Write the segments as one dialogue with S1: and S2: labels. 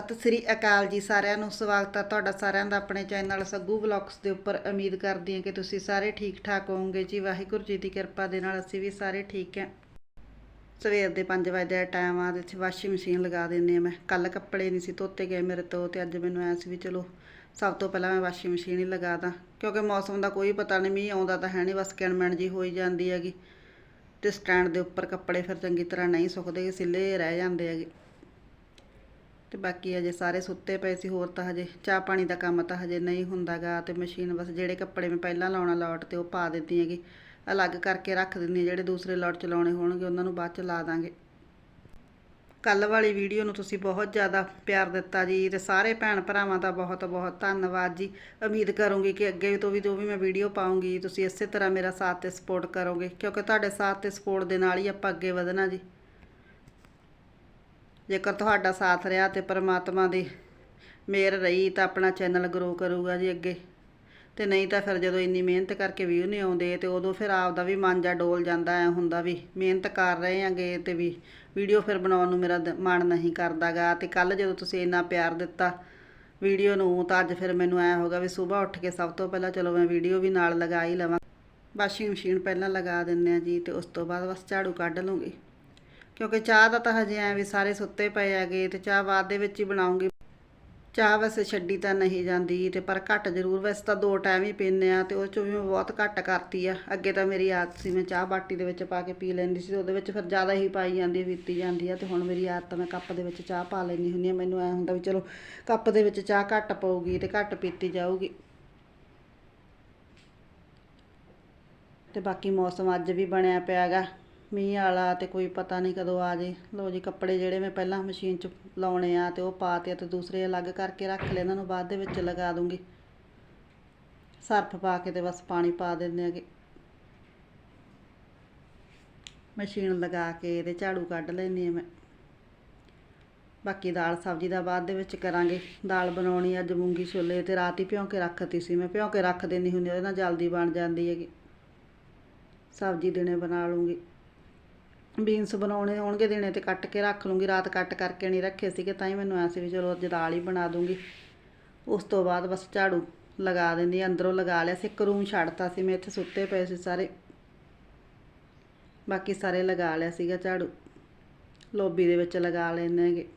S1: ਸਤਿ ਸ੍ਰੀ ਅਕਾਲ ਜੀ ਸਾਰਿਆਂ ਨੂੰ, ਸਵਾਗਤ ਹੈ ਤੁਹਾਡਾ ਸਾਰਿਆਂ ਦਾ ਆਪਣੇ ਚੈਨਲ ਸੱਗੂ ਵਲੌਗਸ ਦੇ ਉੱਪਰ। ਉਮੀਦ ਕਰਦੀ ਹਾਂ ਕਿ ਤੁਸੀਂ ਸਾਰੇ ਠੀਕ ਠਾਕ ਹੋਵੋਗੇ। ਜੀ ਵਾਹਿਗੁਰੂ ਜੀ ਦੀ ਕਿਰਪਾ ਦੇ ਨਾਲ ਅਸੀਂ ਵੀ ਸਾਰੇ ਠੀਕ ਹਾਂ। ਸਵੇਰ ਦੇ 5 ਵਜੇ ਦਾ ਟਾਈਮ ਆ ਤੇ ਵਾਸ਼ਿੰਗ ਮਸ਼ੀਨ ਲਗਾ ਦਿੰਨੀ ਆ ਮੈਂ। ਕੱਲ ਕੱਪੜੇ ਨਹੀਂ ਸੀ ਧੋਤੇ ਗਏ ਮੇਰੇ ਤੋਂ ਤੇ ਅੱਜ ਮੈਨੂੰ ਐ ਸੀ ਵੀ ਚਲੋ ਸਭ ਤੋਂ ਪਹਿਲਾਂ ਮੈਂ ਵਾਸ਼ਿੰਗ ਮਸ਼ੀਨ ਹੀ ਲਗਾ ਦਾਂ। ਕਿਉਂਕਿ ਮੌਸਮ ਦਾ ਕੋਈ ਪਤਾ ਨਹੀਂ, ਮੀਂਹ ਆਉਂਦਾ ਤਾਂ ਹੈ ਨਹੀਂ, ਬਸ ਕਿਣਮਣ ਜੀ ਹੋਈ ਜਾਂਦੀ ਹੈਗੀ। ਤੇ ਸਟੈਂਡ ਦੇ ਉੱਪਰ ਕੱਪੜੇ ਫਿਰ ਚੰਗੀ ਤਰ੍ਹਾਂ ਨਹੀਂ ਸੁੱਕਦੇ, ਸਿੱਲੇ ਰਹਿ ਜਾਂਦੇ ਹੈਗੇ। ਤੇ ਬਾਕੀ ਅਜੇ ਸਾਰੇ ਸੁੱਤੇ ਪਏ ਸੀ, ਹੋਰ ਤਾਂ ਹਜੇ ਚਾਹ ਪਾਣੀ ਦਾ ਕੰਮ ਤਾਂ ਹਜੇ ਨਹੀਂ ਹੁੰਦਾਗਾ ਤੇ ਮਸ਼ੀਨ ਬਸ ਜਿਹੜੇ ਕੱਪੜੇ ਮੈਂ ਪਹਿਲਾਂ ਲਾਉਣਾ ਲੋਟ ਤੇ ਉਹ ਪਾ ਦਿੱਤੀ ਹੈਗੀ। ਅਲੱਗ ਕਰਕੇ ਰੱਖ ਦਿੰਦੀ ਹਾਂ, ਜਿਹੜੇ ਦੂਸਰੇ ਲੋਟ 'ਚ ਲਾਉਣੇ ਹੋਣਗੇ ਉਹਨਾਂ ਨੂੰ ਬਾਅਦ ਚ ਲਾ ਦਾਂਗੇ। ਕੱਲ ਵਾਲੀ ਵੀਡੀਓ ਨੂੰ ਤੁਸੀਂ ਬਹੁਤ ਜ਼ਿਆਦਾ ਪਿਆਰ ਦਿੱਤਾ ਜੀ ਤੇ ਸਾਰੇ ਭੈਣ ਭਰਾਵਾਂ ਦਾ ਬਹੁਤ ਬਹੁਤ ਧੰਨਵਾਦ ਜੀ। ਉਮੀਦ ਕਰੂੰਗੀ ਕਿ ਅੱਗੇ ਤੋਂ ਵੀ ਜੋ ਵੀ ਮੈਂ ਵੀਡੀਓ ਪਾਉਂਗੀ ਤੁਸੀਂ ਇਸੇ ਤਰ੍ਹਾਂ ਮੇਰਾ ਸਾਥ ਤੇ ਸਪੋਰਟ ਕਰੋਗੇ, ਕਿਉਂਕਿ ਤੁਹਾਡੇ ਸਾਥ ਤੇ ਸਪੋਰਟ ਦੇ ਨਾਲ ਹੀ ਆਪਾਂ ਅੱਗੇ ਵਧਣਾ ਜੀ। ਜੇਕਰ ਤੁਹਾਡਾ ਸਾਥ ਰਿਹਾ ਤੇ ਪਰਮਾਤਮਾ ਦੀ ਮਿਹਰ ਰਹੀ ਤਾਂ ਆਪਣਾ ਚੈਨਲ ਗਰੋ ਕਰੂਗਾ ਜੀ ਅੱਗੇ। ਤੇ ਨਹੀਂ ਤਾਂ ਫਿਰ ਜਦੋਂ ਇੰਨੀ ਮਿਹਨਤ ਕਰਕੇ ਵਿਊ ਨਹੀਂ ਆਉਂਦੇ ਤੇ ਉਦੋਂ ਫਿਰ ਆਪ ਦਾ ਵੀ ਮਨ ਜਾ ਡੋਲ ਜਾਂਦਾ, ਐ ਹੁੰਦਾ ਵੀ ਮਿਹਨਤ ਕਰ ਰਹੇ ਆਂਗੇ ਤੇ ਵੀ ਵੀਡੀਓ ਫਿਰ ਬਣਾਉਣ ਨੂੰ ਮੇਰਾ ਦ- ਮਨ ਨਹੀਂ ਕਰਦਾਗਾ। ਤੇ ਕੱਲ ਜਦੋਂ ਤੁਸੀਂ ਇੰਨਾ ਪਿਆਰ ਦਿੱਤਾ ਵੀਡੀਓ ਨੂੰ, ਤਾਂ ਅੱਜ ਫਿਰ ਮੈਨੂੰ ਐ ਹੋਗਾ ਵੀ ਸਵੇਰ ਉੱਠ ਕੇ ਸਭ ਤੋਂ ਪਹਿਲਾਂ ਚਲੋ ਮੈਂ ਵੀਡੀਓ ਵੀ ਨਾਲ ਲਗਾ ਹੀ ਲਵਾਂ। ਵਾਸ਼ਿੰਗ ਮਸ਼ੀਨ ਪਹਿਲਾਂ ਲਗਾ ਦਿੰਨੇ ਆ ਜੀ ਤੇ ਉਸ ਤੋਂ ਬਾਅਦ ਬਸ ਝਾੜੂ ਕੱਢ ਲੂੰਗੀ। ਕਿਉਂਕਿ ਚਾਹ ਦਾ ਤਾਂ ਹਜੇ ਐ ਵੀ ਸਾਰੇ ਸੁੱਤੇ ਪਏ ਹੈਗੇ ਤੇ ਚਾਹ ਬਾਅਦ ਦੇ ਵਿੱਚ ਹੀ ਬਣਾਉਂਗੀ। ਚਾਹ ਵੈਸੇ ਛੱਡੀ ਤਾਂ ਨਹੀਂ ਜਾਂਦੀ ਤੇ ਪਰ ਘੱਟ ਜ਼ਰੂਰ। ਵੈਸੇ ਤਾਂ ਦੋ ਟਾਈਮ ਹੀ ਪੀਂਦੇ ਆ ਤੇ ਉਹ ਚੋਂ ਵੀ ਮੈਂ ਬਹੁਤ ਘੱਟ ਕਰਤੀ ਆ। ਅੱਗੇ ਤਾਂ ਮੇਰੀ ਆਦਤ ਸੀ ਮੈਂ ਚਾਹ ਬਾਟੀ ਦੇ ਵਿੱਚ ਪਾ ਕੇ ਪੀ ਲੈਂਦੀ ਸੀ ਤੇ ਉਹਦੇ ਵਿੱਚ ਫਿਰ ਜ਼ਿਆਦਾ ਹੀ ਪਾਈ ਜਾਂਦੀ, ਪੀਤੀ ਜਾਂਦੀ ਆ ਤੇ ਹੁਣ ਮੇਰੀ ਆਦਤ ਆ ਮੈਂ ਕੱਪ ਦੇ ਵਿੱਚ ਚਾਹ ਪਾ ਲੈਂਦੀ ਹੁੰਦੀ ਆ ਮੈਨੂੰ ਐ ਹੁੰਦਾ ਵੀ ਚਲੋ ਕੱਪ ਦੇ ਵਿੱਚ ਚਾਹ ਘੱਟ ਪਊਗੀ ਤੇ ਘੱਟ ਪੀਤੀ ਜਾਊਗੀ। ਤੇ ਬਾਕੀ ਮੌਸਮ ਅੱਜ ਵੀ ਬਣਿਆ ਪਿਆ ਪਿਆਗਾ ਮੀਂਹ ਵਾਲਾ ਤੇ ਕੋਈ ਪਤਾ ਨਹੀਂ ਕਦੋਂ ਆ ਜੇ। ਲੋ ਜੀ, ਕੱਪੜੇ ਜਿਹੜੇ ਮੈਂ ਪਹਿਲਾਂ ਮਸ਼ੀਨ 'ਚ ਲਾਉਣੇ ਆ ਤੇ ਉਹ ਪਾਤੇ ਤੇ ਦੂਸਰੇ ਅਲੱਗ ਕਰਕੇ ਰੱਖ ਲਏ, ਇਹਨਾਂ ਨੂੰ ਬਾਅਦ ਦੇ ਵਿੱਚ ਲਗਾ ਦੂੰਗੀ। ਸਰਫ ਪਾ ਕੇ ਤੇ ਬਸ ਪਾਣੀ ਪਾ ਦਿੰਦੇ ਆਗੇ ਮਸ਼ੀਨ ਲਗਾ ਕੇ ਇਹਦੇ ਝਾੜੂ ਕੱਢ ਲੈਂਦੀ ਆ ਮੈਂ। ਬਾਕੀ ਦਾਲ ਸਬਜ਼ੀ ਦਾ ਬਾਅਦ ਦੇ ਵਿੱਚ ਕਰਾਂਗੇ। ਦਾਲ ਬਣਾਉਣੀ ਅੱਜ ਮੂੰਗੀ ਛੋਲੇ ਤੇ ਰਾਤ ਹੀ ਭਿਉਂ ਕੇ ਰੱਖਤੀ ਸੀ ਮੈਂ। ਭਿਉਂ ਕੇ ਰੱਖ ਦਿੰਦੀ ਹੁੰਦੀ ਉਹਦੇ ਨਾਲ ਜਲਦੀ ਬਣ ਜਾਂਦੀ ਹੈਗੀ। ਸਬਜ਼ੀ ਦਿਨੇ ਬਣਾ ਲੂੰਗੀ। ਬੀਨਸ ਬਣਾਉਣੇ ਹੋਣਗੇ ਦਿਨੇ ਤੇ ਕੱਟ ਕੇ ਰੱਖ ਲੂੰਗੀ, ਰਾਤ ਕੱਟ ਕਰਕੇ ਨਹੀਂ ਰੱਖੇ ਸੀਗੇ, ਤਾਂ ਹੀ ਮੈਨੂੰ ਐ ਸੀ ਵੀ ਚਲੋ ਅੱਜ ਦਾਲ ਹੀ ਬਣਾ ਦੂੰਗੀ। ਉਸ ਤੋਂ ਬਾਅਦ ਬਸ ਝਾੜੂ ਲਗਾ ਦਿੰਦੀ, ਅੰਦਰੋਂ ਲਗਾ ਲਿਆ ਸੀ, ਇੱਕ ਰੂਮ ਛੱਡਤਾ ਸੀ ਮੈਂ, ਇੱਥੇ ਸੁੱਤੇ ਪਏ ਸੀ ਸਾਰੇ। ਬਾਕੀ ਸਾਰੇ ਲਗਾ ਲਿਆ ਸੀਗਾ ਝਾੜੂ। ਲੋਬੀ ਦੇ ਵਿੱਚ ਲਗਾ ਲੈਂਦੇ ਹੈਗੇ।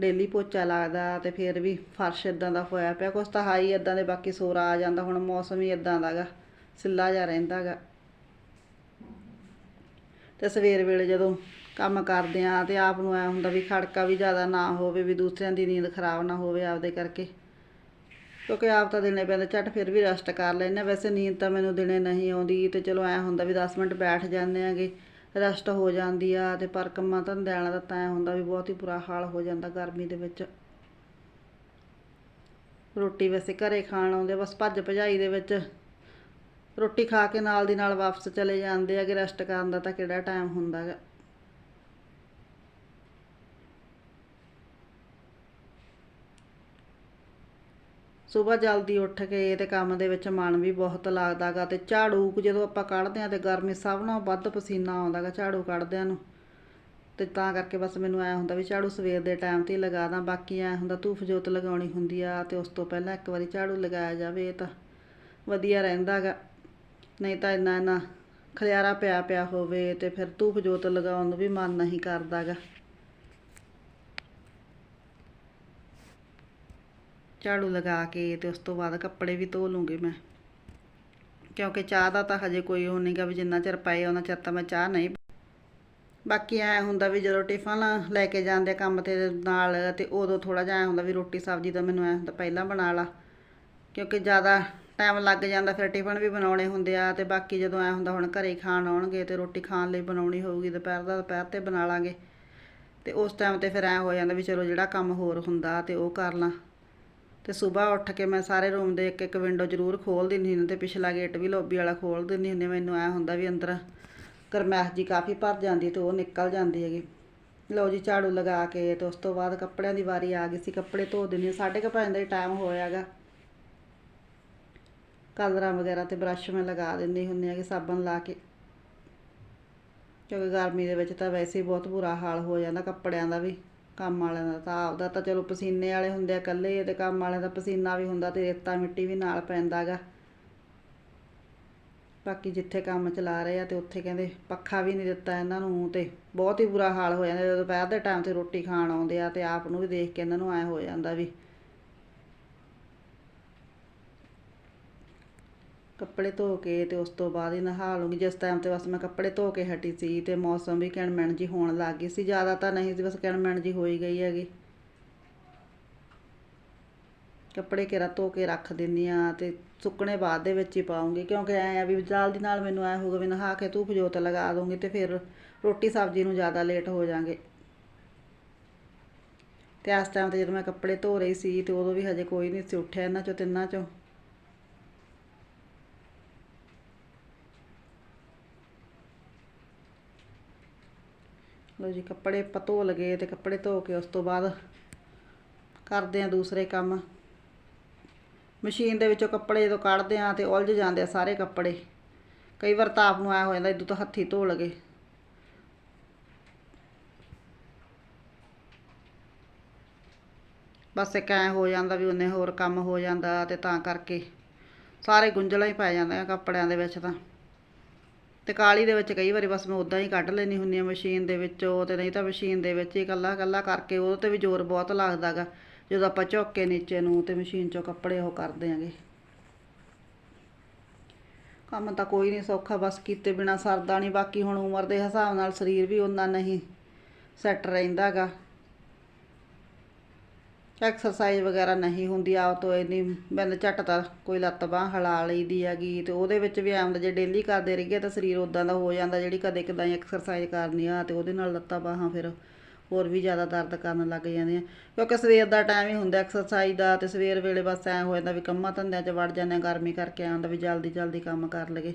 S1: ਡੇਲੀ ਪੋਚਾ ਲੱਗਦਾ ਤੇ ਫਿਰ ਵੀ ਫਰਸ਼ ਇਦਾਂ ਦਾ ਹੋਇਆ ਪਿਆ, ਕੁਛ ਤਾਂ ਹਾਈ ਇਦਾਂ ਦੇ ਬਾਕੀ ਸੋਰਾ ਆ ਜਾਂਦਾ, ਹੁਣ ਮੌਸਮ ਹੀ ਇਦਾਂ ਦਾਗਾ ਸਿੱਲਾ ਜਾ ਰਹਿੰਦਾਗਾ ਤੇ ਸਵੇਰ ਵੇਲੇ ਜਦੋਂ ਕੰਮ ਕਰਦੇ ਆ ਤੇ ਆਪ ਨੂੰ ਐ ਹੁੰਦਾ ਵੀ ਖੜਕਾ ਵੀ ਜ਼ਿਆਦਾ ਨਾ ਹੋਵੇ, ਵੀ ਦੂਸਰਿਆਂ ਦੀ ਨੀਂਦ ਖਰਾਬ ਨਾ ਹੋਵੇ ਆਪਦੇ ਕਰਕੇ। ਕਿਉਂਕਿ ਆਪ ਤਾਂ ਦਿਨੇ ਪੈਂਦੇ, ਝੱਟ ਫਿਰ ਵੀ ਰੈਸਟ ਕਰ ਲੈਂਦੇ ਵੈਸੇ ਨੀਂਦ ਤਾਂ ਮੈਨੂੰ ਦਿਨੇ ਨਹੀਂ ਆਉਂਦੀ ਤੇ ਚਲੋ ਐ ਹੁੰਦਾ ਵੀ 10 ਮਿੰਟ ਬੈਠ ਜਾਂਦੇ ਆਗੇ ਰੈਸਟ ਹੋ ਜਾਂਦੀ ਆ ਤੇ ਪਰ ਕੰਮਾਂ ਧੰਦਿਆਂ ਵਾਲਾ ਤਾਂ ਤਾਂ ਹੁੰਦਾ ਵੀ ਬਹੁਤ ਹੀ ਬੁਰਾ ਹਾਲ ਹੋ ਜਾਂਦਾ ਗਰਮੀ ਦੇ ਵਿੱਚ। ਰੋਟੀ ਵੈਸੇ ਘਰੇ ਖਾਣ ਆਉਂਦੇ ਬਸ ਭੱਜ ਭਜਾਈ ਦੇ ਵਿੱਚ। ਰੋਟੀ ਖਾ ਕੇ ਨਾਲ ਦੀ ਨਾਲ ਵਾਪਸ ਚਲੇ ਜਾਂਦੇ ਆਗੇ ਰੈਸਟ ਕਰਨ ਦਾ ਤਾਂ ਕਿਹੜਾ ਟਾਈਮ ਹੁੰਦਾ ਗਾ। ਸਵੇਰ ਜਲਦੀ ਉੱਠ ਕੇ ਤੇ ਕੰਮ ਦੇ ਵਿੱਚ ਮਨ ਵੀ ਬਹੁਤ ਲੱਗਦਾ ਗਾ ਤੇ ਝਾੜੂ ਜਦੋਂ ਆਪਾਂ ਕੱਢਦੇ ਆ ਤੇ ਗਰਮੀ ਸਭ ਨਾਲੋਂ ਵੱਧ ਪਸੀਨਾ ਆਉਂਦਾ ਗਾ ਝਾੜੂ ਕੱਢਦਿਆਂ ਨੂੰ। ਤੇ ਤਾਂ ਕਰਕੇ ਬਸ ਮੈਨੂੰ ਐ ਹੁੰਦਾ ਵੀ ਝਾੜੂ ਸਵੇਰ ਦੇ ਟਾਈਮ ਤੇ ਹੀ ਲਗਾ ਦਾਂ, ਬਾਕੀ ਐ ਹੁੰਦਾ ਧੂਫ ਜੋਤ ਲਗਾਉਣੀ ਹੁੰਦੀ ਆ ਤੇ ਉਸ ਤੋਂ ਪਹਿਲਾਂ ਇੱਕ ਵਾਰੀ ਝਾੜੂ ਲਗਾਇਆ ਜਾਵੇ ਤਾਂ ਵਧੀਆ ਰਹਿੰਦਾ ਗਾ। ਨਹੀਂ ਤਾਂ ਇੰਨਾ ਇੰਨਾ ਖਲਿਆਰਾ ਪਿਆ ਪਿਆ ਹੋਵੇ ਤੇ ਫਿਰ ਧੂਪ ਜੋਤ ਲਗਾਉਣ ਨੂੰ ਵੀ ਮਨ ਨਹੀਂ ਕਰਦਾ ਗਾ ਝਾੜੂ ਲਗਾ ਕੇ ਤੇ ਉਸ ਤੋਂ ਬਾਅਦ ਕੱਪੜੇ ਵੀ ਧੋ ਲੂੰਗੀ ਮੈਂ। ਕਿਉਂਕਿ ਚਾਹ ਦਾ ਤਾਂ ਹਜੇ ਕੋਈ ਉਹ ਨਹੀਂਗਾ ਵੀ ਜਿੰਨਾ ਚਿਰ ਪਏ ਉਹਨਾਂ ਚਿਰ ਤਾਂ ਮੈਂ ਚਾਹ ਨਹੀਂ ਬਾਕੀ ਐ ਹੁੰਦਾ ਵੀ ਜਦੋਂ ਟਿਫਨ ਲੈ ਕੇ ਜਾਂਦੇ ਆ ਕੰਮ ਤੇ ਨਾਲ ਤੇ ਉਦੋਂ ਥੋੜਾ ਜਿਹਾ ਐ ਹੁੰਦਾ ਵੀ ਰੋਟੀ ਸਬਜ਼ੀ ਤਾਂ ਮੈਨੂੰ ਐ ਹੁੰਦਾ ਪਹਿਲਾਂ ਬਣਾ ਲਾ। ਕਿਉਂਕਿ ਜ਼ਿਆਦਾ ਟਾਈਮ ਲੱਗ ਜਾਂਦਾ, ਫਿਰ ਟਿਫਨ ਵੀ ਬਣਾਉਣੇ ਹੁੰਦੇ ਆ ਤੇ ਬਾਕੀ ਜਦੋਂ ਐ ਹੁੰਦਾ ਹੁਣ ਘਰੇ ਖਾਣ ਆਉਣਗੇ ਤੇ ਰੋਟੀ ਖਾਣ ਲਈ ਬਣਾਉਣੀ ਹੋਊਗੀ, ਦੁਪਹਿਰ ਦਾ ਦੁਪਹਿਰ ਤੇ ਬਣਾ ਲਾਂਗੇ। ਤੇ ਉਸ ਟਾਈਮ ਤੇ ਫਿਰ ਐ ਹੋ ਜਾਂਦਾ ਵੀ ਚਲੋ ਜਿਹੜਾ ਕੰਮ ਹੋਰ ਹੁੰਦਾ ਤੇ ਉਹ ਕਰ ਲਾਂ। ਤੇ ਸਵੇਰ ਉੱਠ ਕੇ ਮੈਂ ਸਾਰੇ ਰੂਮ ਦੇ ਇੱਕ ਇੱਕ ਵਿੰਡੋ ਜ਼ਰੂਰ ਖੋਲ ਦਿੰਦੀ ਹੁੰਦੀ, ਤੇ ਪਿਛਲਾ ਗੇਟ ਵੀ ਲੌਬੀ ਵਾਲਾ ਖੋਲ ਦਿੰਦੀ ਹੁੰਦੀ, ਮੈਨੂੰ ਐ ਹੁੰਦਾ ਵੀ ਅੰਦਰ ਗਰਮੈਸ਼ ਜੀ ਕਾਫੀ ਭਰ ਜਾਂਦੀ ਤੇ ਉਹ ਨਿਕਲ ਜਾਂਦੀ ਹੈਗੀ। ਲਓ ਜੀ ਝਾੜੂ ਲਗਾ ਕੇ ਤੇ ਉਸ ਤੋਂ ਬਾਅਦ ਕੱਪੜਿਆਂ ਦੀ ਵਾਰੀ ਆ ਗਈ ਸੀ, ਕੱਪੜੇ ਧੋ ਦਿੰਦੀ ਸਾਢੇ ਕੁ ਪੰਜ ਦਾ ਹੀ ਟਾਈਮ ਹੋਇਆਗਾ ਕਲਰਾਂ ਵਗੈਰਾ ਤੇ ਬਰੱਸ਼ ਮੈਂ ਲਗਾ ਦਿੰਦੀ ਹੁੰਦੀ ਹੈਗੀ ਸਾਬਣ ਲਾ ਕੇ। ਕਿਉਂਕਿ ਗਰਮੀ ਦੇ ਵਿੱਚ ਤਾਂ ਵੈਸੇ ਹੀ ਬਹੁਤ ਬੁਰਾ ਹਾਲ ਹੋ ਜਾਂਦਾ ਕੱਪੜਿਆਂ ਦਾ ਵੀ, ਕੰਮ ਵਾਲਿਆਂ ਦਾ ਤਾਂ ਆਪਦਾ ਤਾਂ ਚਲੋ ਪਸੀਨੇ ਵਾਲੇ ਹੁੰਦੇ ਆ ਇਕੱਲੇ, ਤੇ ਕੰਮ ਵਾਲਿਆਂ ਦਾ ਪਸੀਨਾ ਵੀ ਹੁੰਦਾ ਤੇ ਰੇਤਾ ਮਿੱਟੀ ਵੀ ਨਾਲ ਪੈਂਦਾ ਗਾ। ਬਾਕੀ ਜਿੱਥੇ ਕੰਮ ਚਲਾ ਰਹੇ ਆ ਤੇ ਉੱਥੇ ਕਹਿੰਦੇ ਪੱਖਾ ਵੀ ਨਹੀਂ ਦਿੱਤਾ ਇਹਨਾਂ ਨੂੰ ਤੇ ਬਹੁਤ ਹੀ ਬੁਰਾ ਹਾਲ ਹੋ ਜਾਂਦਾ, ਜਦੋਂ ਦੁਪਹਿਰ ਦੇ ਟਾਈਮ ਤੇ ਰੋਟੀ ਖਾਣ ਆਉਂਦੇ ਆ ਤੇ ਆਪ ਨੂੰ ਵੀ ਦੇਖ ਕੇ ਇਹਨਾਂ ਨੂੰ ਐ ਹੋ ਜਾਂਦਾ ਵੀ ਕੱਪੜੇ ਧੋ ਕੇ ਤੇ ਉਸ ਤੋਂ ਬਾਅਦ ਹੀ ਨਹਾ ਲੂੰਗੀ ਜਿਸ ਟਾਈਮ ਤੇ ਬਸ ਮੈਂ ਕੱਪੜੇ ਧੋ ਕੇ ਹਟੀ ਸੀ ਤੇ ਮੌਸਮ ਵੀ ਕਿਣਮਣ ਜੀ ਹੋਣ ਲੱਗ ਗਈ ਸੀ। ਜ਼ਿਆਦਾ ਤਾਂ ਨਹੀਂ ਸੀ, ਬਸ ਕਿਣਮਣ ਜੀ ਹੋਈ ਗਈ ਹੈਗੀ। ਕੱਪੜੇ ਕਿਰਾ ਧੋ ਕੇ ਰੱਖ ਦਿੰਦੀ ਆ ਤੇ ਸੁੱਕਣੇ ਬਾਅਦ ਦੇ ਵਿੱਚ ਹੀ ਪਾਉਂਗੀ। ਕਿਉਂਕਿ ਐ ਆ ਵੀ ਜਲਦੀ ਨਾਲ ਮੈਨੂੰ ਐ ਹੋਊਗਾ ਵੀ ਨਹਾ ਕੇ ਧੂਪ ਜੋਤ ਲਗਾ ਦੂੰਗੀ ਤੇ ਫਿਰ ਰੋਟੀ ਸਬਜ਼ੀ ਨੂੰ ਜ਼ਿਆਦਾ ਲੇਟ ਹੋ ਜਾਾਂਗੇ। ਤੇ ਇਸ ਟਾਈਮ ਤੇ ਜਦੋਂ ਮੈਂ ਕੱਪੜੇ ਧੋ ਰਹੀ ਸੀ ਤੇ ਉਦੋਂ ਵੀ ਹਜੇ ਕੋਈ ਨਹੀਂ ਸੀ ਉੱਠਿਆ ਇਹਨਾਂ ਚੋਂ ਤਿੰਨਾਂ ਚੋਂ। ਲੋ ਜੀ, ਕੱਪੜੇ ਆਪਾਂ ਧੋ ਲਗੇ ਤੇ ਕੱਪੜੇ ਧੋ ਕੇ ਉਸ ਤੋਂ ਬਾਅਦ ਕਰਦੇ ਆ ਦੂਸਰੇ ਕੰਮ। ਮਸ਼ੀਨ ਦੇ ਵਿੱਚੋਂ ਕੱਪੜੇ ਜਦੋਂ ਕੱਢਦੇ ਆ ਤੇ ਉਲਝ ਜਾਂਦੇ ਆ ਸਾਰੇ ਕੱਪੜੇ। ਕਈ ਵਾਰ ਤਾਂ ਆਪ ਨੂੰ ਐ ਹੋ ਜਾਂਦਾ, ਇਦੋਂ ਤਾਂ ਹੱਥੀ ਧੋ ਲਗੇ। ਬਸ ਇੱਕ ਐ ਹੋ ਜਾਂਦਾ ਵੀ ਉਹਨੇ ਹੋਰ ਕੰਮ ਹੋ ਜਾਂਦਾ ਤੇ ਤਾਂ ਕਰਕੇ ਸਾਰੇ ਗੁੰਝਲਾਂ ਹੀ ਪੈ ਜਾਂਦੇ ਕੱਪੜਿਆਂ ਦੇ ਵਿੱਚ ਤਾਂ। ਤੇ ਕਾਲੀ ਦੇ ਵਿੱਚ ਕਈ ਵਾਰੀ ਬਸ ਮੈਂ ਉਦਾਂ ਹੀ ਕੱਢ ਲੈਣੀ ਹੁੰਦੀ ਆ ਮਸ਼ੀਨ ਦੇ ਵਿੱਚੋਂ ਤੇ ਨਹੀਂ ਤਾਂ ਮਸ਼ੀਨ ਦੇ ਵਿੱਚ ਹੀ ਕੱਲਾ ਕੱਲਾ ਕਰਕੇ ਉਹਦੇ ਤੇ ਵੀ ਜ਼ੋਰ ਬਹੁਤ ਲੱਗਦਾਗਾ ਜਦੋਂ ਆਪਾਂ ਝੁੱਕ ਕੇ ਨੀਚੇ ਨੂੰ ਤੇ ਮਸ਼ੀਨ ਚੋਂ ਕੱਪੜੇ ਉਹ ਕਰਦੇ ਆਂਗੇ ਕੰਮ ਤਾਂ ਕੋਈ ਨਹੀਂ ਸੌਖਾ, ਬਸ ਕੀਤੇ ਬਿਨਾ ਸਰਦਾ ਨਹੀਂ, ਬਾਕੀ ਹੁਣ ਉਮਰ ਦੇ ਹਿਸਾਬ ਨਾਲ ਸਰੀਰ ਵੀ ਉਹਨਾਂ ਨਹੀਂ ਸੈੱਟ ਰਹਿੰਦਾਗਾ ਐਕਸਰਸਾਈਜ਼ ਵਗੈਰਾ ਨਹੀਂ ਹੁੰਦੀ, ਆਪ ਤੋਂ ਇੰਨੀ ਬੰਦ ਝੱਟ ਤਾਂ ਕੋਈ ਲੱਤ ਬਾਹ ਹਿਲਾ ਲਈਦੀ ਹੈਗੀ, ਤੇ ਉਹਦੇ ਵਿੱਚ ਵੀ ਆਮ ਦਾ ਜੇ ਡੇਲੀ ਕਰਦੇ ਰਹੀਏ ਤਾਂ ਸਰੀਰ ਉਦਾਂ ਦਾ ਹੋ ਜਾਂਦਾ, ਜਿਹੜੀ ਕਦੇ ਕਦਾਂ ਐਕਸਰਸਾਈਜ਼ ਕਰਨੀ ਆ, ਤੇ ਉਹਦੇ ਨਾਲ ਲੱਤਾਂ ਬਾਹਾਂ ਫਿਰ ਹੋਰ ਵੀ ਜ਼ਿਆਦਾ ਦਰਦ ਕਰਨ ਲੱਗ ਜਾਂਦੀਆਂ। ਕਿਉਂਕਿ ਸਵੇਰ ਦਾ ਟਾਈਮ ਹੀ ਹੁੰਦਾ ਐਕਸਰਸਾਈਜ਼ ਦਾ, ਤੇ ਸਵੇਰ ਵੇਲੇ ਬਸ ਐ ਹੋ ਜਾਂਦਾ ਵੀ ਕੰਮਾਂ ਧੰਦਿਆਂ 'ਚ ਵੜ ਜਾਂਦੇ ਆ ਗਰਮੀ ਕਰਕੇ ਆਉਂਦਾ ਵੀ ਜਲਦੀ ਜਲਦੀ ਕੰਮ ਕਰ ਲਈਏ।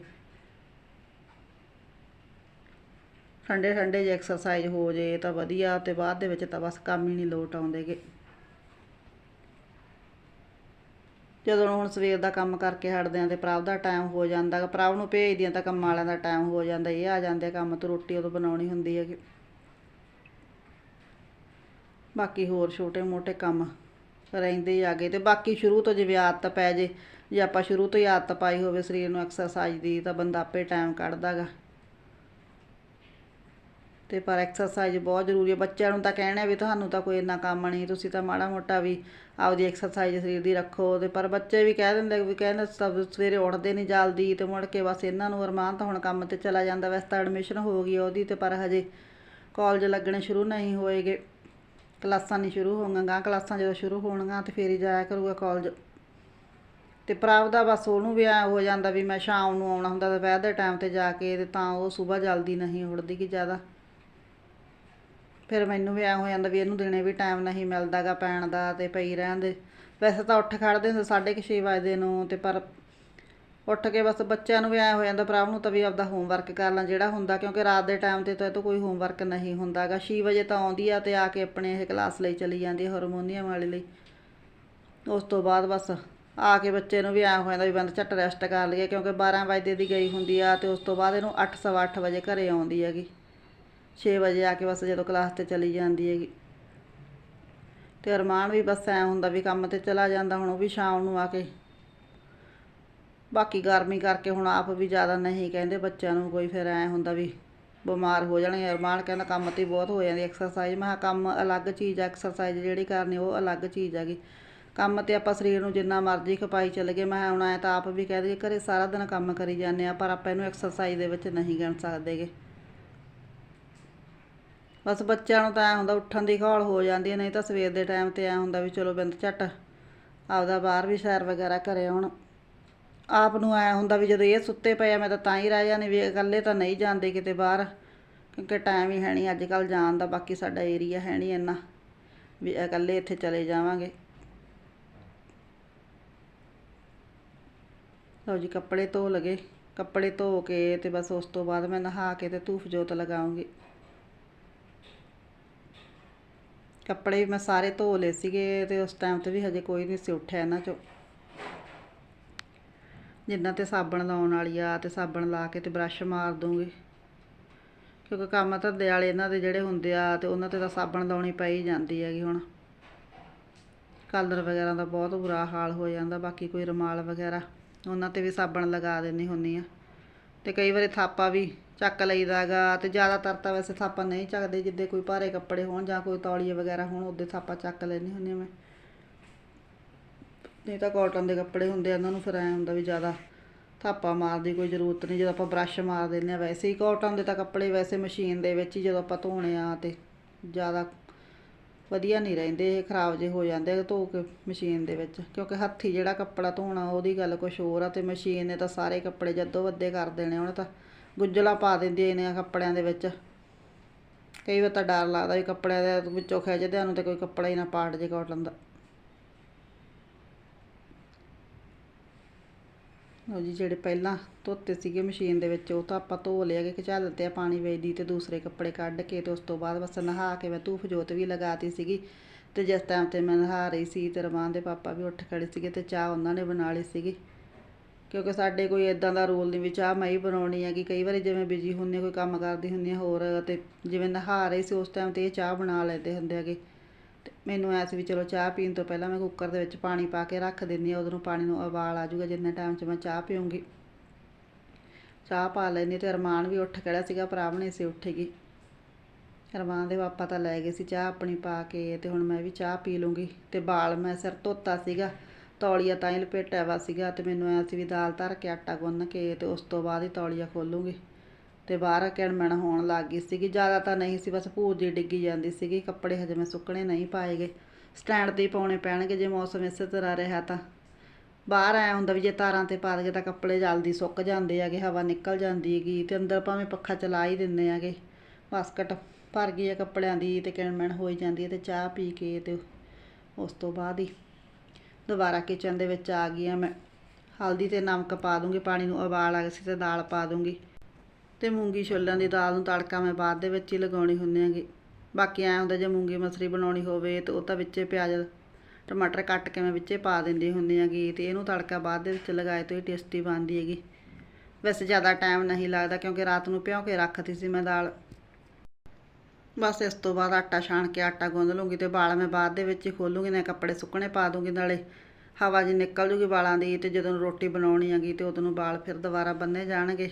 S1: ਠੰਡੇ ਠੰਡੇ ਜੇ ਐਕਸਰਸਾਈਜ਼ ਹੋ ਜੇ ਤਾਂ ਵਧੀਆ, ਤੇ ਬਾਅਦ ਦੇ ਵਿੱਚ ਤਾਂ ਬਸ ਕੰਮ ਹੀ ਨਹੀਂ ਲੋਟ ਆਉਂਦੇਗੇ। ਜਦੋਂ ਹੁਣ ਸਵੇਰ ਦਾ ਕੰਮ ਕਰਕੇ ਹਟਦੇ ਆ ਤੇ ਪ੍ਰਭ ਦਾ ਟਾਈਮ ਹੋ ਜਾਂਦਾ ਗਾ, ਪ੍ਰਭ ਨੂੰ ਭੇਜਦੀਆਂ ਤਾਂ ਕੰਮ ਵਾਲਿਆਂ ਦਾ ਟਾਈਮ ਹੋ ਜਾਂਦਾ, ਇਹ ਆ ਜਾਂਦੇ ਆ ਕੰਮ ਤੋਂ ਰੋਟੀ ਉਦੋਂ ਬਣਾਉਣੀ ਹੁੰਦੀ ਹੈਗੀ। ਬਾਕੀ ਹੋਰ ਛੋਟੇ ਮੋਟੇ ਕੰਮ ਰਹਿੰਦੇ ਹੀ ਆਗੇ ਤੇ ਬਾਕੀ ਸ਼ੁਰੂ ਤੋਂ ਜਿਵੇਂ ਆਦਤ ਪੈ ਜੇ ਜੇ ਆਪਾਂ ਸ਼ੁਰੂ ਤੋਂ ਹੀ ਆਦਤ ਪਾਈ ਹੋਵੇ ਸਰੀਰ ਨੂੰ ਐਕਸਰਸਾਈਜ਼ ਦੀ ਤਾਂ ਬੰਦਾ ਆਪੇ ਟਾਈਮ ਕੱਢਦਾਗਾ ਤੇ ਪਰ ਐਕਸਰਸਾਈਜ਼ ਬਹੁਤ ਜ਼ਰੂਰੀ ਹੈ। ਬੱਚਿਆਂ ਨੂੰ ਤਾਂ ਕਹਿਣਾ ਵੀ ਤੁਹਾਨੂੰ ਤਾਂ ਕੋਈ ਇੰਨਾ ਕੰਮ ਨਹੀਂ, ਤੁਸੀਂ ਤਾਂ ਮਾੜਾ ਮੋਟਾ ਵੀ ਆਪਦੀ ਐਕਸਰਸਾਈਜ਼ ਸਰੀਰ ਦੀ ਰੱਖੋ ਤੇ ਪਰ ਬੱਚੇ ਵੀ ਕਹਿ ਦਿੰਦੇ ਵੀ ਕਹਿੰਦੇ ਸਭ ਸਵੇਰੇ ਉੱਠਦੇ ਨਹੀਂ ਜਲਦੀ ਤੇ ਮੁੜ ਕੇ ਬਸ ਇਹਨਾਂ ਨੂੰ ਅਰਮਾਨ ਤਾਂ ਹੁਣ ਕੰਮ ਤੇ ਚਲਾ ਜਾਂਦਾ। ਵੈਸੇ ਤਾਂ ਐਡਮਿਸ਼ਨ ਹੋ ਗਈ ਉਹਦੀ ਤੇ ਪਰ ਹਜੇ ਕਾਲਜ ਲੱਗਣੇ ਸ਼ੁਰੂ ਨਹੀਂ ਹੋਏਗੇ। ਕਲਾਸਾਂ ਨਹੀਂ ਸ਼ੁਰੂ ਹੋਣਗੀਆਂ। ਗਾਂ ਕਲਾਸਾਂ ਜਦੋਂ ਸ਼ੁਰੂ ਹੋਣਗੀਆਂ ਤੇ ਫੇਰ ਹੀ ਜਾਇਆ ਕਰੂਗਾ ਕਾਲਜ ਤੇ ਪ੍ਰਾਪ ਦਾ ਬਸ ਉਹਨੂੰ ਵੀ ਐ ਹੋ ਜਾਂਦਾ ਵੀ ਮੈਂ ਸ਼ਾਮ ਨੂੰ ਆਉਣਾ ਹੁੰਦਾ ਦੁਪਹਿਰ ਦੇ ਟਾਈਮ ਤੇ ਜਾ ਕੇ ਤੇ ਤਾਂ ਉਹ ਸਵੇਰ ਜਲਦੀ ਨਹੀਂ ਉੱਠਦੀ ਕਿ ਜ਼ਿਆਦਾ। ਫਿਰ ਮੈਨੂੰ ਵੀ ਐ ਹੋ ਜਾਂਦਾ ਵੀ ਇਹਨੂੰ ਦਿਨੇ ਵੀ ਟਾਈਮ ਨਹੀਂ ਮਿਲਦਾਗਾ ਪੈਣ ਦਾ ਤੇ ਪਈ ਰਹਿਣ ਦੇ। ਵੈਸੇ ਤਾਂ ਉੱਠ ਖੜਦੇ ਹੁੰਦੇ 6:30 ਵਜੇ ਨੂੰ ਤੇ ਪਰ ਉੱਠ ਕੇ ਬਸ ਬੱਚਿਆਂ ਨੂੰ ਵੀ ਐ ਹੋ ਜਾਂਦਾ ਭਰਾ ਨੂੰ ਤਾਂ ਵੀ ਆਪਦਾ ਹੋਮਵਰਕ ਕਰ ਲਾਂ ਜਿਹੜਾ ਹੁੰਦਾ ਕਿਉਂਕਿ ਰਾਤ ਦੇ ਟਾਈਮ ਤੇ ਤਾਂ ਇਹ ਤੋਂ ਕੋਈ ਹੋਮਵਰਕ ਨਹੀਂ ਹੁੰਦਾਗਾ। 6 ਵਜੇ ਤਾਂ ਆਉਂਦੀ ਆ ਤੇ ਆ ਕੇ ਆਪਣੇ ਇਹ ਕਲਾਸ ਲਈ ਚਲੀ ਜਾਂਦੀ ਹੈ ਹਾਰਮੋਨੀਅਮ ਵਾਲੇ ਲਈ। ਉਸ ਤੋਂ ਬਾਅਦ ਬਸ ਆ ਕੇ ਬੱਚੇ ਨੂੰ ਵੀ ਐ ਹੋ ਜਾਂਦਾ ਵੀ ਬੰਦ ਝੱਟ ਰੈਸਟ ਕਰ ਲਈਏ ਕਿਉਂਕਿ 12 ਵਜੇ ਦੀ ਗਈ ਹੁੰਦੀ ਆ ਤੇ ਉਸ ਤੋਂ ਬਾਅਦ ਇਹਨੂੰ 8:30 ਵਜੇ ਘਰੇ ਆਉਂਦੀ ਹੈਗੀ। 6 ਵਜੇ ਆ ਕੇ ਬਸ ਜਦੋਂ ਕਲਾਸ ਤੇ ਚਲੀ ਜਾਂਦੀ ਹੈਗੀ। ਤੇ ਅਰਮਾਨ ਵੀ ਬਸ ਐ ਹੁੰਦਾ ਵੀ ਕੰਮ ਤੇ ਚਲਾ ਜਾਂਦਾ, ਹੁਣ ਉਹ ਵੀ ਸ਼ਾਮ ਨੂੰ ਆ ਕੇ। ਬਾਕੀ ਗਰਮੀ ਕਰਕੇ ਹੁਣ ਆਪ ਵੀ ਜ਼ਿਆਦਾ ਨਹੀਂ ਕਹਿੰਦੇ ਬੱਚਿਆਂ ਨੂੰ, ਕੋਈ ਫਿਰ ਐ ਹੁੰਦਾ ਵੀ ਬਿਮਾਰ ਹੋ ਜਾਣਗੇ। ਅਰਮਾਨ ਕਹਿੰਦਾ ਕੰਮ ਤੇ ਬਹੁਤ ਹੋ ਜਾਂਦੀ ਐਕਸਰਸਾਈਜ਼ ਮੈਂ ਕਿਹਾ ਕੰਮ ਅਲੱਗ ਚੀਜ਼ ਆ ਐਕਸਰਸਾਈਜ਼ ਜਿਹੜੀ ਕਰਨੀ ਉਹ ਅਲੱਗ ਚੀਜ਼ ਹੈਗੀ। ਕੰਮ ਤੇ ਆਪਾਂ ਸਰੀਰ ਨੂੰ ਜਿੰਨਾ ਮਰਜ਼ੀ ਖਪਾਈ ਚੱਲ ਗਏ ਮੈਂ ਕਿਹਾ ਹੁਣ ਐ ਤਾਂ ਆਪ ਵੀ ਕਹਿ ਦਈਏ, ਘਰੇ ਸਾਰਾ ਦਿਨ ਕੰਮ ਕਰੀ ਜਾਂਦੇ ਆ, ਪਰ ਆਪਾਂ ਇਹਨੂੰ ਐਕਸਰਸਾਈਜ਼ ਦੇ ਵਿੱਚ ਨਹੀਂ ਗਿਣ ਸਕਦੇਗੇ ਬਸ ਬੱਚਿਆਂ ਨੂੰ ਤਾਂ ਐ ਹੁੰਦਾ ਉੱਠਣ ਦੀ ਘੋਲ ਹੋ ਜਾਂਦੀ ਹੈ, ਨਹੀਂ ਤਾਂ ਸਵੇਰ ਦੇ ਟਾਈਮ ਤੇ ਐ ਹੁੰਦਾ ਵੀ ਚਲੋ ਬਿੰਦ ਝੱਟ ਆਪਦਾ ਬਾਹਰ ਵੀ ਸੈਰ ਵਗੈਰਾ ਕਰੇ ਹੁਣ। ਆਪ ਨੂੰ ਐ ਹੁੰਦਾ ਵੀ ਜਦੋਂ ਇਹ ਸੁੱਤੇ ਪਏ ਆ, ਮੈਂ ਤਾਂ ਤਾਂ ਹੀ ਰਹਿ ਜਾਂਦੀ, ਵੀ ਇਕੱਲੇ ਤਾਂ ਨਹੀਂ ਜਾਂਦੇ ਕਿਤੇ ਬਾਹਰ, ਕਿਉਂਕਿ ਟਾਈਮ ਹੀ ਹੈ ਨਹੀਂ ਅੱਜ ਕੱਲ ਜਾਣ ਦਾ ਬਾਕੀ ਸਾਡਾ ਏਰੀਆ ਹੈ ਨਹੀਂ ਇੰਨਾ, ਵੀ ਇਕੱਲੇ ਇੱਥੇ ਚਲੇ ਜਾਵਾਂਗੇ। ਲਓ ਜੀ, ਕੱਪੜੇ ਧੋ ਲਗੇ, ਕੱਪੜੇ ਧੋ ਕੇ ਤੇ ਬਸ ਉਸ ਤੋਂ ਬਾਅਦ ਮੈਂ ਨਹਾ ਕੇ ਤੇ ਧੂਫ ਜੋਤ ਲਗਾਉਂਗੀ। ਕੱਪੜੇ ਵੀ ਮੈਂ ਸਾਰੇ ਧੋ ਲਏ ਸੀਗੇ ਤੇ ਉਸ ਟਾਈਮ ਤੇ ਵੀ ਹਜੇ ਕੋਈ ਨਹੀਂ ਸੀ ਉੱਠਿਆ ਇਹਨਾਂ ਚੋਂ। ਜਿੰਨਾ ਤੇ ਸਾਬਣ ਲਾਉਣ ਵਾਲੀ ਆ ਤੇ ਸਾਬਣ ਲਾ ਕੇ ਤੇ ਬ੍ਰਸ਼ ਮਾਰ ਦੂੰਗੀ ਕਿਉਂਕਿ ਕੰਮ ਧੰਦੇ ਵਾਲੇ ਇਹਨਾਂ ਦੇ ਜਿਹੜੇ ਹੁੰਦੇ ਆ ਤੇ ਉਹਨਾਂ ਤੇ ਤਾਂ ਸਾਬਣ ਲਾਉਣੀ ਪਈ ਜਾਂਦੀ ਹੈਗੀ ਹੁਣ। ਕਲਰ ਵਗੈਰਾ ਦਾ ਬਹੁਤ ਬੁਰਾ ਹਾਲ ਹੋ ਜਾਂਦਾ, ਬਾਕੀ ਕੋਈ ਰੁਮਾਲ ਵਗੈਰਾ, ਉਹਨਾਂ ਤੇ ਵੀ ਸਾਬਣ ਲਗਾ ਦਿੰਦੀ ਹੁੰਦੀ ਆ। ਤੇ ਕਈ ਵਾਰੀ ਥਾਪਾ ਵੀ ਚੱਕ ਲਈਦਾ ਗਾ ਤੇ ਜ਼ਿਆਦਾਤਰ ਤਾਂ ਵੈਸੇ ਥਾਪਾ ਨਹੀਂ ਚੱਕਦੇ, ਜਿੱਦੇ ਕੋਈ ਭਾਰੇ ਕੱਪੜੇ ਹੋਣ ਜਾਂ ਕੋਈ ਤੌਲੀਏ ਵਗੈਰਾ ਹੋਣ, ਉਹਦੇ ਥਾਪਾ ਚੱਕ ਲੈਂਦੇ ਹੁੰਦੇ ਮੈਂ। ਨਹੀਂ ਤਾਂ ਕਾਟਨ ਦੇ ਕੱਪੜੇ ਹੁੰਦੇ ਆ, ਉਹਨਾਂ ਨੂੰ ਫਿਰ ਐ ਹੁੰਦਾ ਵੀ ਜ਼ਿਆਦਾ ਥਾਪਾ ਮਾਰਨ ਦੀ ਕੋਈ ਜ਼ਰੂਰਤ ਨਹੀਂ, ਜਦੋਂ ਆਪਾਂ ਬ੍ਰਸ਼ ਮਾਰ ਦਿੰਦੇ ਆ ਵੈਸੇ ਹੀ ਕਾਟਨ ਦੇ ਤਾਂ ਕੱਪੜੇ ਵੈਸੇ ਮਸ਼ੀਨ ਦੇ ਵਿੱਚ ਹੀ ਜਦੋਂ ਆਪਾਂ ਧੋਣੇ ਆ ਤੇ ਜ਼ਿਆਦਾ ਵਧੀਆ ਨਹੀਂ ਰਹਿੰਦੇ, ਇਹ ਖਰਾਬ ਜੇ ਹੋ ਜਾਂਦੇ ਧੋ ਕੇ ਮਸ਼ੀਨ ਦੇ ਵਿੱਚ। ਕਿਉਂਕਿ ਹੱਥੀ ਜਿਹੜਾ ਕੱਪੜਾ ਧੋਣਾ, ਉਹਦੀ ਗੱਲ ਕੁਛ ਹੋਰ ਆ ਤੇ ਮਸ਼ੀਨ ਨੇ ਤਾਂ ਸਾਰੇ ਕੱਪੜੇ ਜੱਦੋ ਵੱਦੇ ਕਰ ਦੇਣੇ, ਉਹਨੇ ਤਾਂ ਗੁੱਜਲਾ ਪਾ ਦਿੰਦੀ ਨੇ ਕੱਪੜਿਆਂ ਦੇ ਵਿੱਚ। ਕਈ ਵਾਰ ਤਾਂ ਡਰ ਲੱਗਦਾ ਵੀ ਕੱਪੜਿਆਂ ਦੇ ਵਿੱਚੋਂ ਖਿੱਚਦਿਆਂ ਨੂੰ ਤੇ ਕੋਈ ਕੱਪੜਾ ਹੀ ਨਾ ਪਾਟ ਜੇ ਕੋਟਨ ਦਾ। ਲਓ ਜੀ, ਜਿਹੜੇ ਪਹਿਲਾਂ ਧੋਤੇ ਸੀਗੇ ਮਸ਼ੀਨ ਦੇ ਵਿੱਚ, ਉਹ ਤਾਂ ਆਪਾਂ ਧੋ ਲਿਆ ਕਿ ਖਿਚਾ ਦਿੱਤੇ ਆ ਪਾਣੀ ਵੇਚਦੀ ਤੇ ਦੂਸਰੇ ਕੱਪੜੇ ਕੱਢ ਕੇ ਤੇ ਉਸ ਤੋਂ ਬਾਅਦ ਬਸ ਨਹਾ ਕੇ ਮੈਂ ਧੂਫ ਜੋਤ ਵੀ ਲਗਾਤੀ ਸੀਗੀ। ਤੇ ਜਿਸ ਟਾਈਮ ਤੇ ਮੈਂ ਨਹਾ ਰਹੀ ਸੀ ਤੇ ਰਮਾਨ ਦੇ ਪਾਪਾ ਵੀ ਉੱਠ ਖੜੇ ਸੀਗੇ ਤੇ ਚਾਹ ਉਹਨਾਂ ਨੇ ਬਣਾ ਲਈ ਸੀਗੀ। ਕਿਉਂਕਿ ਸਾਡੇ ਕੋਈ ਇਦਾਂ ਦਾ ਰੂਲ ਨਹੀਂ ਵੀ ਚਾਹ ਮੈਂ ਹੀ ਬਣਾਉਣੀ ਹੈਗੀ। ਕਈ ਵਾਰੀ ਜਿਵੇਂ ਬਿਜ਼ੀ ਹੁੰਦੀ, ਕੋਈ ਕੰਮ ਕਰਦੀ ਹੁੰਦੀ ਹਾਂ ਹੋਰ, ਤੇ ਜਿਵੇਂ ਨਹਾ ਰਹੀ ਸੀ ਉਸ ਟਾਈਮ ਤੇ ਇਹ ਚਾਹ ਬਣਾ ਲੈਂਦੇ ਹੁੰਦੇ ਹੈਗੇ। ਮੈਨੂੰ ਐ ਸੀ ਵੀ ਚਲੋ ਚਾਹ ਪੀਣ ਤੋਂ ਪਹਿਲਾਂ ਮੈਂ ਕੁੱਕਰ ਦੇ ਵਿੱਚ ਪਾਣੀ ਪਾ ਕੇ ਰੱਖ ਦਿੰਦੀ ਆ ਉਦੋਂ ਪਾਣੀ ਨੂੰ ਉਬਾਲ ਆ ਜਾਊਗਾ, ਜਿੰਨੇ ਟਾਈਮ 'ਚ ਮੈਂ ਚਾਹ ਪੀਉਂਗੀ ਚਾਹ ਪਾ ਲੈਂਦੀ ਤੇ ਅਰਮਾਨ ਵੀ ਉੱਠ ਖੜਾ ਸੀਗਾ ਭਰਾਵ ਨੇ ਸੀ ਉੱਠੇਗੀ ਅਰਮਾਨ ਦੇ ਪਾਪਾ ਤਾਂ ਲੈ ਗਏ ਸੀ ਚਾਹ ਆਪਣੀ ਪਾ ਕੇ ਤੇ ਹੁਣ ਮੈਂ ਵੀ ਚਾਹ ਪੀ ਲੂੰਗੀ ਤੇ ਬਾਲ ਮੈਂ ਸਿਰ ਧੋਤਾ ਸੀਗਾ, ਤੌਲੀਆ ਤਾਂ ਹੀ ਲਪੇਟਿਆ ਵਾ ਸੀਗਾ ਤੇ ਮੈਨੂੰ ਐ ਸੀ ਵੀ ਦਾਲ ਧਰ ਕੇ ਆਟਾ ਗੁੰਨ ਕੇ ਤੇ ਉਸ ਤੋਂ ਬਾਅਦ ਹੀ ਤੌਲੀਆ ਖੋਲੂੰਗੀ ਤੇ ਬਾਹਰ ਕਿਣਮਣ ਹੋਣ ਲੱਗ ਗਈ ਸੀਗੀ। ਜ਼ਿਆਦਾ ਤਾਂ ਨਹੀਂ ਸੀ, ਬਸ ਭੂਰ ਜਿਹੀ ਡਿੱਗੀ ਜਾਂਦੀ ਸੀਗੀ। ਕੱਪੜੇ ਹਜੇ ਮੈਂ ਸੁੱਕਣੇ ਨਹੀਂ ਪਾਏ ਗਏ। ਸਟੈਂਡ ਤੇ ਹੀ ਪਾਉਣੇ ਪੈਣਗੇ ਜੇ ਮੌਸਮ ਇਸੇ ਤਰ੍ਹਾਂ ਰਿਹਾ ਤਾਂ। ਬਾਹਰ ਆਇਆ ਹੁੰਦਾ ਵੀ ਜੇ ਤਾਰਾਂ ਤੇ ਪਾ ਦਈਏ ਤਾਂ ਕੱਪੜੇ ਜਲਦੀ ਸੁੱਕ ਜਾਂਦੇ ਹੈਗੇ, ਹਵਾ ਨਿਕਲ ਜਾਂਦੀ ਹੈਗੀ ਤੇ ਅੰਦਰ ਭਾਵੇਂ ਪੱਖਾ ਚਲਾ ਹੀ ਦਿੰਦੇ ਹੈਗੇ। ਬਾਸਕਟ ਭਰ ਗਈ ਹੈ ਕੱਪੜਿਆਂ ਦੀ ਤੇ ਕਿਣਮਣ ਹੋਈ ਜਾਂਦੀ ਹੈ ਤੇ ਚਾਹ ਪੀ ਕੇ ਤੇ ਉਸ ਤੋਂ ਬਾਅਦ ਹੀ ਦੁਬਾਰਾ ਕਿਚਨ ਦੇ ਵਿੱਚ ਆ ਗਈ ਆ ਮੈਂ। ਹਲਦੀ ਤੇ ਨਮਕ ਪਾ ਦੂੰਗੀ, ਪਾਣੀ ਨੂੰ ਉਬਾਲ ਆ ਗਿਆ ਸੀ ਤੇ ਦਾਲ ਪਾ ਦੂੰਗੀ। ਤੇ ਮੂੰਗੀ ਛੋਲਿਆਂ ਦੀ ਦਾਲ ਨੂੰ ਤੜਕਾ ਮੈਂ ਬਾਅਦ ਦੇ ਵਿੱਚ ਹੀ ਲਗਾਉਣੀ ਹੁੰਦੀ ਹੈਗੀ। ਬਾਕੀ ਐਂ ਹੁੰਦਾ ਜੇ ਮੂੰਗੀ ਮਸਰੀ ਬਣਾਉਣੀ ਹੋਵੇ ਤੇ ਉਹ ਤਾਂ ਵਿੱਚੇ ਪਿਆਜ਼, ਟਮਾਟਰ ਕੱਟ ਕੇ ਮੈਂ ਵਿੱਚੇ ਪਾ ਦਿੰਦੀ ਹੁੰਦੀ ਹੈਗੀ ਤੇ ਇਹਨੂੰ ਤੜਕਾ ਬਾਅਦ ਦੇ ਵਿੱਚ ਲਗਾਏ ਤੋਂ ਹੀ ਟੇਸਟੀ ਬਣਦੀ ਹੈਗੀ। ਵੈਸੇ ਜ਼ਿਆਦਾ ਟਾਈਮ ਨਹੀਂ ਲੱਗਦਾ ਕਿਉਂਕਿ ਰਾਤ ਨੂੰ ਭਿਉਂ ਕੇ ਰੱਖਤੀ ਸੀ ਮੈਂ ਦਾਲ। ਬਸ ਇਸ ਤੋਂ ਬਾਅਦ ਆਟਾ ਛਾਣ ਕੇ ਆਟਾ ਗੁੰਨ ਲੂੰਗੀ ਤੇ ਵਾਲ ਮੈਂ ਬਾਅਦ ਦੇ ਵਿੱਚ ਹੀ ਖੋਲੂੰਗੀ, ਨਾ ਕੱਪੜੇ ਸੁੱਕਣੇ ਪਾ ਦੂੰਗੀ ਨਾਲੇ। ਹਵਾ ਜੀ ਨਿਕਲ ਜੂਗੀ ਵਾਲਾਂ ਦੀ ਤੇ ਜਦੋਂ ਰੋਟੀ ਬਣਾਉਣੀ ਹੈਗੀ ਤੇ ਉਦੋਂ ਨੂੰ ਵਾਲ ਫਿਰ ਦੁਬਾਰਾ ਬੰਨੇ ਜਾਣਗੇ।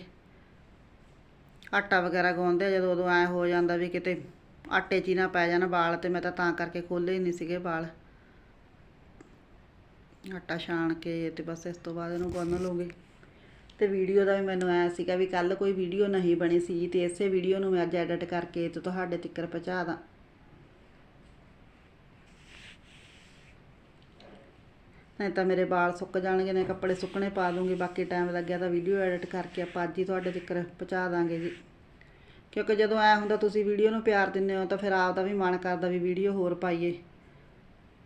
S1: ਆਟਾ ਵਗੈਰਾ ਗੁੰਨਦੇ ਜਦੋਂ ਉਦੋਂ ਐ ਹੋ ਜਾਂਦਾ ਵੀ ਕਿਤੇ ਆਟੇ 'ਚ ਹੀ ਨਾ ਪੈ ਜਾਣ ਵਾਲ ਤੇ ਮੈਂ ਤਾਂ ਤਾਂ ਕਰਕੇ ਖੋਲੇ ਹੀ ਨਹੀਂ ਸੀਗੇ ਵਾਲ। ਆਟਾ ਛਾਣ ਕੇ ਤੇ ਬਸ ਇਸ ਤੋਂ ਬਾਅਦ ਇਹਨੂੰ ਗੁੰਨ ਲੂੰਗੀ। ਤੇ ਵੀਡੀਓ ਦਾ ਵੀ ਮੈਨੂੰ ਐ ਸੀਗਾ ਵੀ ਕੱਲ ਕੋਈ ਵੀਡੀਓ ਨਹੀਂ ਬਣੀ ਸੀ ਤੇ ਇਸੇ ਵੀਡੀਓ ਨੂੰ ਮੈਂ ਅੱਜ ਐਡਿਟ ਕਰਕੇ ਤੇ ਤੁਹਾਡੇ ਤੱਕ ਪਹੁੰਚਾ ਦਾਂ। ਨਹੀਂ ਤਾਂ ਮੇਰੇ ਵਾਲ ਸੁੱਕ ਜਾਣਗੇ ਨੇ ਕੱਪੜੇ ਸੁੱਕਣੇ ਪਾ ਦੂੰਗੀ। ਬਾਕੀ ਟਾਈਮ ਲੱਗਿਆ ਤਾਂ ਵੀਡੀਓ ਐਡਿਟ ਕਰਕੇ ਆਪਾਂ ਅੱਜ ਹੀ ਤੁਹਾਡੇ ਤੱਕ ਪਹੁੰਚਾ ਦਾਂਗੇ ਜੀ। ਕਿਉਂਕਿ ਜਦੋਂ ਐ ਹੁੰਦਾ ਤੁਸੀਂ ਵੀਡੀਓ ਨੂੰ ਪਿਆਰ ਦਿੰਦੇ ਹੋ ਤਾਂ ਫਿਰ ਆਪ ਦਾ ਵੀ ਮਨ ਕਰਦਾ ਵੀ ਵੀਡੀਓ ਹੋਰ ਪਾਈਏ।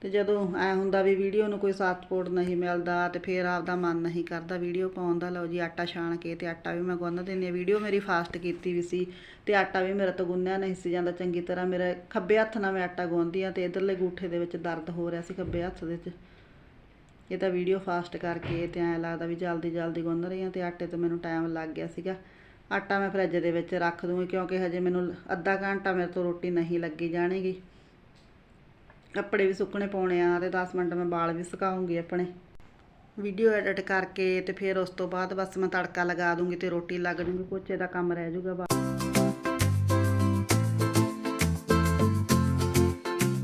S1: ਤੇ ਜਦੋਂ ਐ ਹੁੰਦਾ ਵੀ ਵੀਡੀਓ ਨੂੰ ਕੋਈ ਸਾਥ ਸਪੋਰਟ ਨਹੀਂ ਮਿਲਦਾ ਤੇ ਫਿਰ ਆਪ ਦਾ ਮਨ ਨਹੀਂ ਕਰਦਾ ਵੀਡੀਓ ਪਾਉਣ ਦਾ। ਲਓ ਜੀ, ਆਟਾ ਛਾਣ ਕੇ ਤੇ ਆਟਾ ਵੀ ਮੈਂ ਗੁੰਨ ਦਿੰਦੀ ਹਾਂ। ਵੀਡੀਓ ਮੇਰੀ ਫਾਸਟ ਕੀਤੀ ਵੀ ਸੀ ਤੇ ਆਟਾ ਵੀ ਮੇਰਾ ਤੋਂ ਗੁੰਨਿਆ ਨਹੀਂ ਸੀ ਜਾਂਦਾ। ਚੰਗੀ ਤਰ੍ਹਾਂ ਮੇਰੇ ਖੱਬੇ ਹੱਥ ਨਾਲ ਮੈਂ ਆਟਾ ਗੁੰਨਦੀ ਆ ਤੇ ਇਧਰਲੇ ਗੂਠੇ ਦੇ ਵਿੱਚ ਦਰਦ ਹੋ ਰਿਹਾ ਸੀ ਖੱਬੇ ਹੱਥ ਦੇ ਵਿੱਚ। ਇਹ ਤਾਂ ਵੀਡੀਓ ਫਾਸਟ ਕਰਕੇ ਤੇ ਐਂ ਲੱਗਦਾ ਵੀ ਜਲਦੀ ਜਲਦੀ ਗੁੰਨ ਰਹੀ ਹਾਂ ਤੇ ਆਟੇ ਤੇ ਮੈਨੂੰ ਟਾਈਮ ਲੱਗ ਗਿਆ ਸੀਗਾ। ਆਟਾ ਮੈਂ ਫਰਿੱਜ ਦੇ ਵਿੱਚ ਰੱਖ ਦੂੰਗੀ ਕਿਉਂਕਿ ਹਜੇ ਮੈਨੂੰ ਅੱਧਾ ਘੰਟਾ ਮੇਰੇ ਤੋਂ ਰੋਟੀ ਨਹੀਂ ਲੱਗੀ ਜਾਣੇਗੀ। ਕੱਪੜੇ ਵੀ ਸੁੱਕਣੇ ਪਾਉਣੇ ਆ ਤੇ 10 ਮਿੰਟ ਮੈਂ ਵਾਲ ਵੀ ਸੁਕਾਉਂਗੀ ਆਪਣੇ। ਵੀਡੀਓ ਐਡਿਟ ਕਰਕੇ ਤੇ ਫਿਰ ਉਸ ਤੋਂ ਬਾਅਦ ਬਸ ਮੈਂ ਤੜਕਾ ਲਗਾ ਦੂੰਗੀ ਤੇ ਰੋਟੀ ਲੱਗ ਜੂਗੀ ਪੋਚੇ ਦਾ ਕੰਮ ਰਹਿ ਜੂਗਾ ਬਸ।